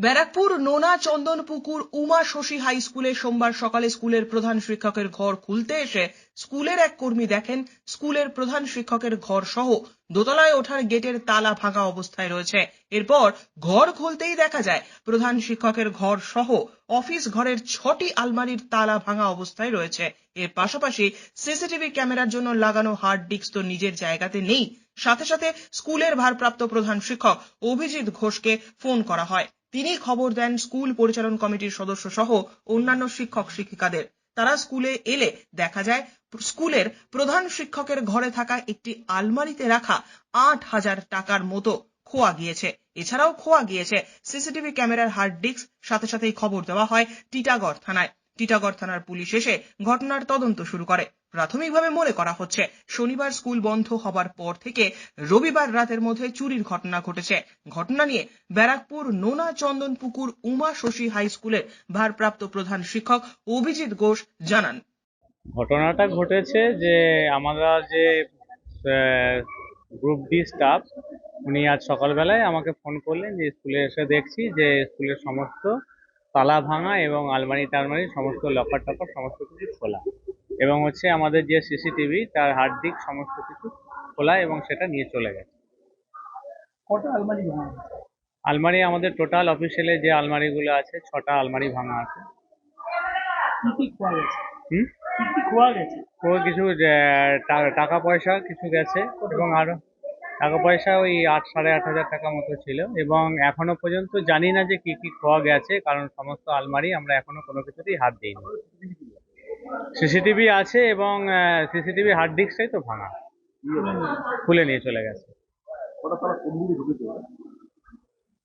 ব্যারাকপুর, নোনা, চন্দনপুকুর, উমা, শশী হাই স্কুলে সোমবার সকালে স্কুলের প্রধান শিক্ষকের ঘর খুলতে এসে স্কুলের এক কর্মী দেখেন, স্কুলের প্রধান শিক্ষকের ঘর সহ দোতলায় ওঠার গেটের তালা ভাঙা অবস্থায় রয়েছে। এরপর ঘর খুলতেই দেখা যায়, প্রধান শিক্ষকের ঘর সহ অফিস ঘরের ছটি আলমারির তালা ভাঙা অবস্থায় রয়েছে। এর পাশাপাশি সিসিটিভি ক্যামেরার জন্য লাগানো হার্ড ডিস্ক তো নিজের জায়গাতে নেই। সাথে সাথে স্কুলের ভারপ্রাপ্ত প্রধান শিক্ষক অভিজিৎ ঘোষকে ফোন করা হয়। তিনি খবর দেন স্কুল পরিচালন কমিটির সদস্য সহ অন্যান্য শিক্ষক শিক্ষিকাদের। তারা স্কুলে এলে দেখা যায়, স্কুলের প্রধান শিক্ষকের ঘরে থাকা একটি আলমারিতে রাখা আট হাজার টাকার মতো খোয়া গিয়েছে। এছাড়াও খোয়া গিয়েছে সিসিটিভি ক্যামেরার হার্ড ডিস্ক, সাথে সাথেই খবর দেওয়া হয় টিটাগড় থানায়। টিটাগড় থানার পুলিশ এসে ঘটনার তদন্ত শুরু করে। প্রাথমিকভাবে মনে করা হচ্ছে, শনিবার স্কুল বন্ধ হবার পর থেকে রবিবার রাতের মধ্যে চুরির ঘটনা ঘটেছে। ঘটনা নিয়ে ব্যারাকপুর নোনা চন্দন পুকুর উমা শশী হাই স্কুলের ভারপ্রাপ্ত প্রধান শিক্ষক অভিজিৎ ঘোষ জানান। ঘটনাটা ঘটেছে যে আমরা যে গ্রুপ ডি স্টাফ উনি আজ সকালবেলায় আমাকে ফোন করলেন যে স্কুলে এসে দেখছি যে স্কুলের সমস্ত তালা ভাঙা এবং আলমারি টালমারি সমস্ত লকার টকার সমস্ত কিছু খোলা। এবং হচ্ছে আমাদের যে সিসিটিভি তার হার্ড ডিস্ক সমস্ত কিছু খোলা এবং সেটা নিয়ে চলে গেছে। কটা আলমারি ভাঙা আলমারি আমাদের টোটাল অফিসিয়ালে যে আলমারিগুলো আছে ছটা আলমারি ভাঙা আছে। হুম? কিছু টাকা পয়সা কিছু গেছে এবং আরও টাকা পয়সা ওই আট সাড়ে আট হাজার টাকা মতো ছিল এবং এখনও পর্যন্ত জানি না যে কি কি খোয়া গেছে কারণ সমস্ত আলমারি আমরা এখনও কোনো কিছুতেই হাত দিইনি। সিসিটিভি আছে এবং সিসিটিভি হার্ড ডিস্কটাই তো ভাঙা। খুলে নিয়ে চলে গেছে।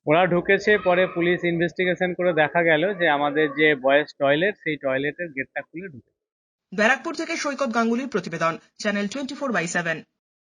ওরা ঢুকেছে, পরে পুলিশ ইনভেস্টিগেশন করে দেখা গেল যে আমাদের যে বয়েস টয়লেট সেই টয়লেটের গেটটা খুলে ঢুকে ব্যারাকপুর থেকে সৈকত গাঙ্গুলির প্রতিবেদন channel twenty four by seven